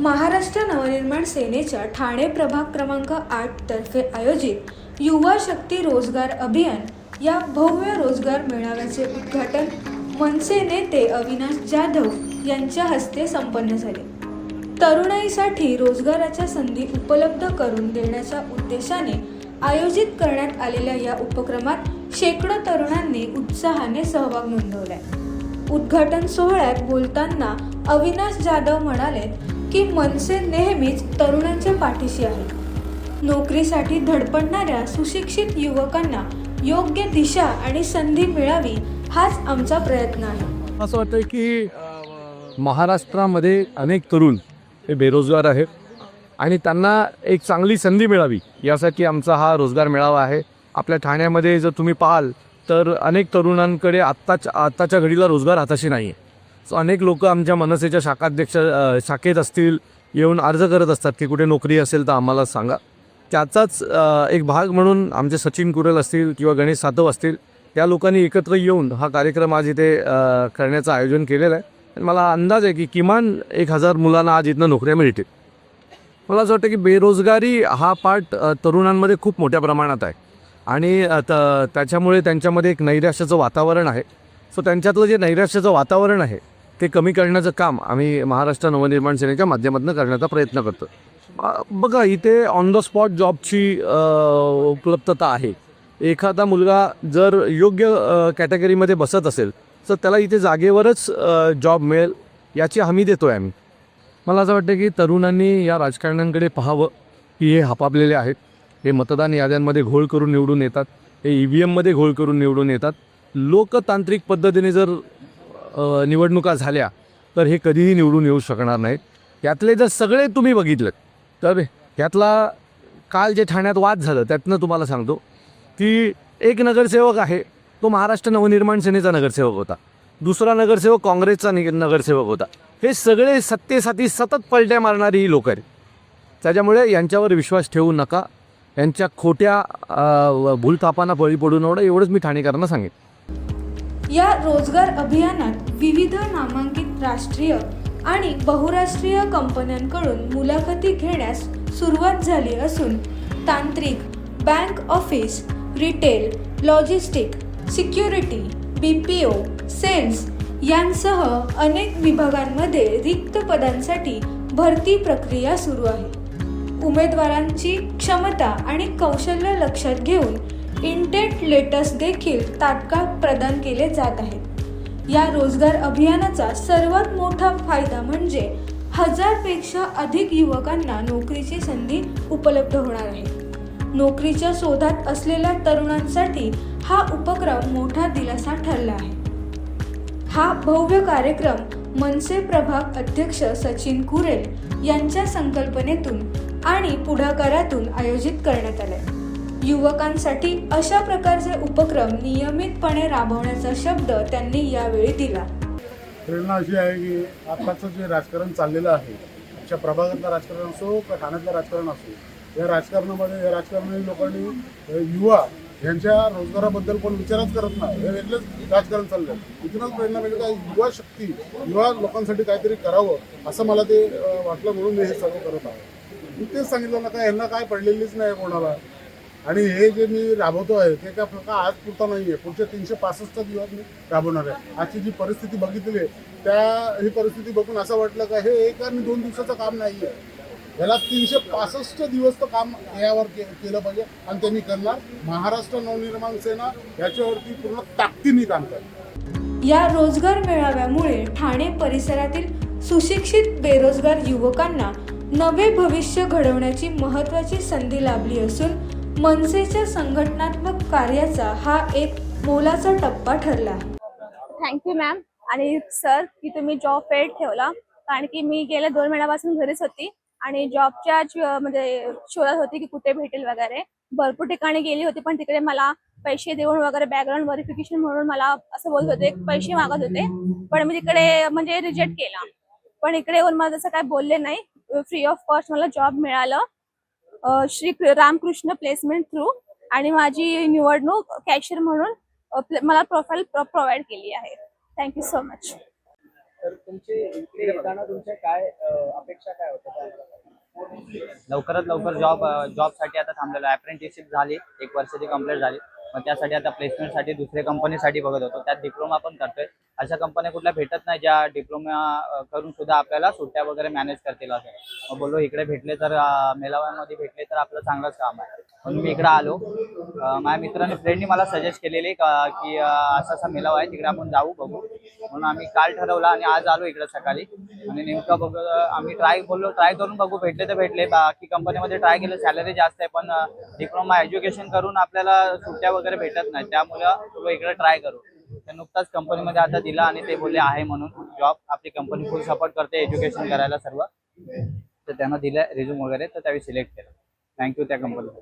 महाराष्ट्र नवनिर्माण सेनेच्या ठाणे प्रभाग क्रमांक आठ तर्फे आयोजित युवा शक्ती रोजगार अभियान या भव्य रोजगार मेळाव्याचे उद्घाटन मनसे नेते अविनाश जाधव यांच्या हस्ते संपन्न झाले. तरुणाईसाठी रोजगाराच्या संधी उपलब्ध करून देण्याच्या उद्देशाने आयोजित करण्यात आलेल्या या उपक्रमात शेकडो तरुणांनी उत्साहाने सहभाग नोंदवलाय. उद्घाटन सोहळ्यात बोलताना अविनाश जाधव म्हणाले की मनसे नेहमीच तरुणांच्या पाठीशी आहे नोकरीसाठी धडपडणाऱ्या सुशिक्षित युवकांना योग्य दिशा आणि संधी मिळावी हाच आमचा प्रयत्न आहे. असं वाटतं की महाराष्ट्रामध्ये अनेक तरुण हे बेरोजगार आहेत आणि त्यांना एक चांगली संधी मिळावी यासाठी आमचा हा रोजगार मेळावा आहे. आपल्या ठाण्यामध्ये जर तुम्ही पाहाल तर अनेक तरुणांकडे आत्ताच्या आत्ताच्या घडीला रोजगार हाताशी नाही आहे अनेक लोक आमच्या मनसेच्या शाखाध्यक्ष शाखेत असतील येऊन अर्ज करत असतात की कुठे नोकरी असेल तर आम्हाला सांगा. त्याचाच एक भाग म्हणून आमचे सचिन कुरेल असतील किंवा गणेश सातव असतील त्या लोकांनी एकत्र येऊन हा कार्यक्रम आज इथे करण्याचं आयोजन केलेलं आहे. आणि मला अंदाज आहे की किमान एक हजार मुलांना आज इथनं नोकऱ्या मिळतील. मला असं वाटतं की बेरोजगारी हा पार्ट तरुणांमध्ये खूप मोठ्या प्रमाणात आहे. आणि त त्याच्यामुळे त्यांच्यामध्ये एक नैराश्याचं वातावरण आहे. सो त्यांच्यातलं जे नैराश्याचं वातावरण आहे ते कमी करण्याचं काम आम्ही महाराष्ट्र नवनिर्माण सेनेच्या माध्यमातून करण्याचा प्रयत्न करतो. बघा इथे ऑन द स्पॉट जॉबची उपलब्धता आहे. एखादा मुलगा जर योग्य कॅटेगरीमध्ये बसत असेल तर त्याला इथे जागेवरच जॉब मिळेल याची हमी देतो आहे आम्ही. मला असं वाटतं की तरुणांनी या राजकारण्यांकडे पाहावं की हे हापापलेले आहेत. हे मतदान याद्यांमध्ये घोळ करून निवडून येतात. हे ई व्ही एममध्ये घोळ करून निवडून येतात. लोकतांत्रिक पद्धतीने जर निवडणुका झाल्या तर हे कधीही निवडून येऊ शकणार नाहीत. यातले जर सगळे तुम्ही बघितलं तर यातला काल जे ठाण्यात वाद झालं त्यातनं तुम्हाला सांगतो की एक नगरसेवक आहे तो महाराष्ट्र नवनिर्माण सेनेचा नगरसेवक होता. दुसरा नगरसेवक काँग्रेसचा नि नगरसेवक होता. हे सगळे सत्तेसाठी सतत पलट्या मारणारी ही लोक आहेत. त्याच्यामुळे यांच्यावर विश्वास ठेवू नका. यांच्या खोट्या भूलथापांना बळी पडू नये एवढंच मी ठाणेकरांना सांगेन. या रोजगार अभियानात विविध नामांकित राष्ट्रीय आणि बहुराष्ट्रीय कंपन्यांकडून मुलाखती घेण्यास सुरुवात झाली असून तांत्रिक bank office retail logistic security B P O sales यांसह अनेक विभागांमध्ये रिक्त पदांसाठी भरती प्रक्रिया सुरू आहे. उमेदवारांची क्षमता आणि कौशल्य लक्षात घेऊन इंटेट लेटर्स देखील तात्काळ प्रदान केले जात आहेत. या रोजगार अभियानाचा सर्वात मोठा फायदा म्हणजे हजारपेक्षा अधिक युवकांना नोकरीची संधी उपलब्ध होणार आहे. नोकरीच्या शोधात असलेल्या तरुणांसाठी हा उपक्रम मोठा दिलासा ठरला आहे. हा भव्य कार्यक्रम मनसे प्रभाग अध्यक्ष सचिन कुरेल यांच्या संकल्पनेतून आणि पुढाकारातून आयोजित करण्यात आलाय. युवकांसाठी अशा प्रकारचे उपक्रम नियमितपणे राबवण्याचा शब्द त्यांनी यावेळी दिला. प्रेरणा अशी आहे की आत्ताचं जे राजकारण चाललेलं आहे आमच्या प्रभागातलं राजकारण असो का ठाण्यातलं राजकारण असो या राजकारणामध्ये या राजकारणी लोकांनी युवा यांच्या रोजगाराबद्दल कोण विचारच करत नाही. हे वेगळंच राजकारण चाललं आहे इथूनच प्रेरणा मिळते काय युवा शक्ती युवा लोकांसाठी काहीतरी करावं असं मला ते वाटलं म्हणून मी हे सगळं करत आहे. मी तेच सांगितलं ना काय यांना काय पडलेलीच नाही कोणाला. आणि हे जे मी राबवतो आहे ते काय फक्त आज पुरता नाही आहे पुढच्या तीनशे पासष्ट दिवस मी राबवणार आहे. आजची जी परिस्थिती बघितली आहे त्या ही परिस्थिती बघून असं वाटलं का हे एक आणि दोन दिवसाचं काम नाही आहे याला तीनशे पासष्ट दिवस तर काम यावर के केलं पाहिजे आणि ते मी करणार. महाराष्ट्र नवनिर्माण सेना याच्यावरती पूर्ण ताकदीने काम करणार या रोजगार मेळाव्यामुळे ठाणे परिसरातील सुशिक्षित बेरोजगार युवकांना नवे भविष्य घडवण्याची महत्त्वाची संधी लाभली असून मनसेच्या संघटनात्मक कार्याचा हा एक मोलाचा टप्पा ठरला. थँक्यू मॅम आणि सर की तुम्ही जॉब फेड ठेवला. कारण की मी गेल्या दोन महिन्यापासून घरीच होती. आणि जॉबच्या म्हणजे शोधात होती की कुठे भेटेल वगैरे. भरपूर ठिकाणी गेली होती पण तिकडे मला पैसे देऊन वगैरे बॅकग्राऊंड व्हेरिफिकेशन म्हणून मला असं बोलत होते पैसे मागत होते. पण मी तिकडे म्हणजे रिजेक्ट केला. पण इकडे येऊन मला जसं काय बोलले नाही फ्री ऑफ कॉस्ट मला जॉब मिळालं. श्री रामकृष्ण प्लेसमेंट थ्रू आणि माझी निवडणूक कॅशियर म्हणून मला प्रोफाईल प्रोव्हाइड केली आहे. थँक्यू सो मच तर तुमचे इकडे येताना तुमच्या काय अं, अपेक्षा काय होत्या? त्या आम्हाला सांगा. लवकरात लवकर जॉब जॉबसाठी आता थांबलेलो आहे. अप्रेंटिसशिप झाली. एक वर्षाची कंप्लीट झाली. मग त्यासाठी आता प्लेसमेंटसाठी दुसऱ्या कंपनीसाठी बघत होतो. त्यात डिप्लोमा पण करतोय. अशा कंपन्या कुठल्या भेटत नाही ज्या डिप्लोमा करून सुद्धा आपल्याला सुट्ट्या वगैरे मॅनेज करतील असं. मग बोललो इकडे भेटले तर मेलाव्यामध्ये भेटले तर आपलं चांगलंच काम आहे. म्हणून मी इकडे आलो. माझ्या मित्राने फ्रेंडनी मला सजेस्ट केलेली की असा असा मेलावा आहे तिकडे आपण जाऊ बघू. म्हणून आम्ही काल ठरवलं आणि आज आलो इकडे सकाळी. आणि नेमकं बघ आम्ही ट्राय बोललो ट्राय करून बघू भेटले तर भेटले. बाकी कंपनीमध्ये ट्राय केलं सॅलरी जास्त आहे पण डिप्लोमा एज्युकेशन करून आपल्याला सुट्ट्या वगैरे भेटत नाही. त्यामुळं इकडे ट्राय करू. तर नुकताच कंपनीमध्ये आता दिला आणि ते बोलले आहे म्हणून. जॉब आपली कंपनी फुल सपोर्ट करते एज्युकेशन करायला सर्व. तर त्यांना दिलं रिझ्यूम वगैरे तर त्यावेळी सिलेक्ट केलं. थँक्यू त्या कंपनीला